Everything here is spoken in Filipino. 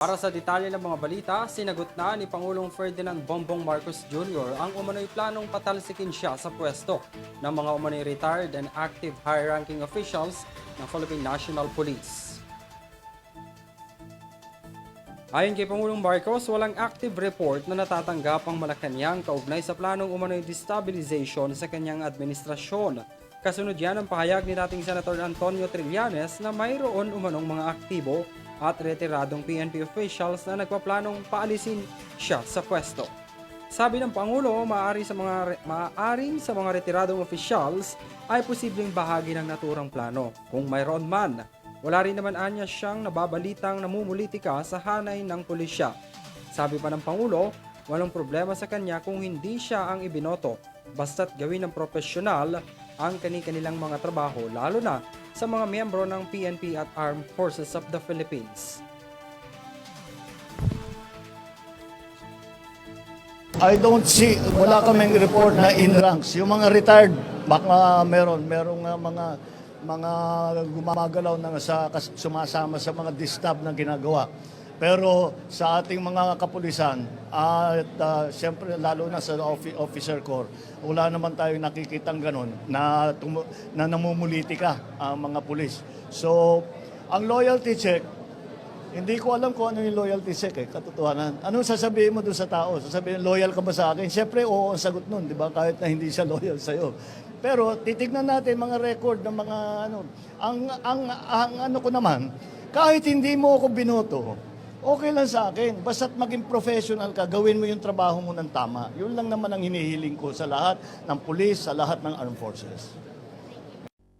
Para sa detalye ng mga balita, sinagot na ni Pangulong Ferdinand Bongbong Marcos Jr. ang umano'y planong patalsikin siya sa pwesto ng mga umano'y retired and active high-ranking officials ng Philippine National Police. Ayon kay Pangulong Marcos, walang active report na natatanggap ang Malacanang kaugnay sa planong umano'y destabilization sa kanyang administrasyon. Kasunod yan ang pahayag ni dating Senator Antonio Trillanes na mayroon umanong mga aktibo at retiradong PNP officials na nagpaplanong paalisin siya sa pwesto. Sabi ng Pangulo, maaari sa mga maaaring sa mga retiradong officials ay posibleng bahagi ng naturang plano. Kung mayroon man, wala rin naman anya siyang nababalitang namumulitika sa hanay ng pulisya. Sabi pa ng Pangulo, walang problema sa kanya kung hindi siya ang ibinoto, basta't gawin ng profesional ang kani-kanilang mga trabaho, lalo na sa mga miyembro ng PNP at Armed Forces of the Philippines. I don't see, wala kaming report na in ranks. Yung mga retired, baka meron, merong uh, mga mga gumagalaw na sa sumasama sa mga distab na ginagawa. Pero sa ating mga kapulisan, at uh, siyempre lalo na sa offi- officer corps, wala naman tayong nakikitang ganun na, na namumulitika ang mga pulis. So, ang loyalty check, hindi ko alam kung ano yung loyalty check eh, katotohanan. Anong sasabihin mo doon sa tao? Sasabihin, loyal ka ba sa akin? Siyempre, oo ang sagot nun, di ba? Kahit na hindi siya loyal sa'yo. Pero titignan natin mga record ng mga ano. Ang, ang, ang ano ko naman, kahit hindi mo ako binoto, okay lang sa akin. Basta't maging professional ka, gawin mo yung trabaho mo ng tama. Yun lang naman ang hinihiling ko sa lahat ng pulis, sa lahat ng armed forces.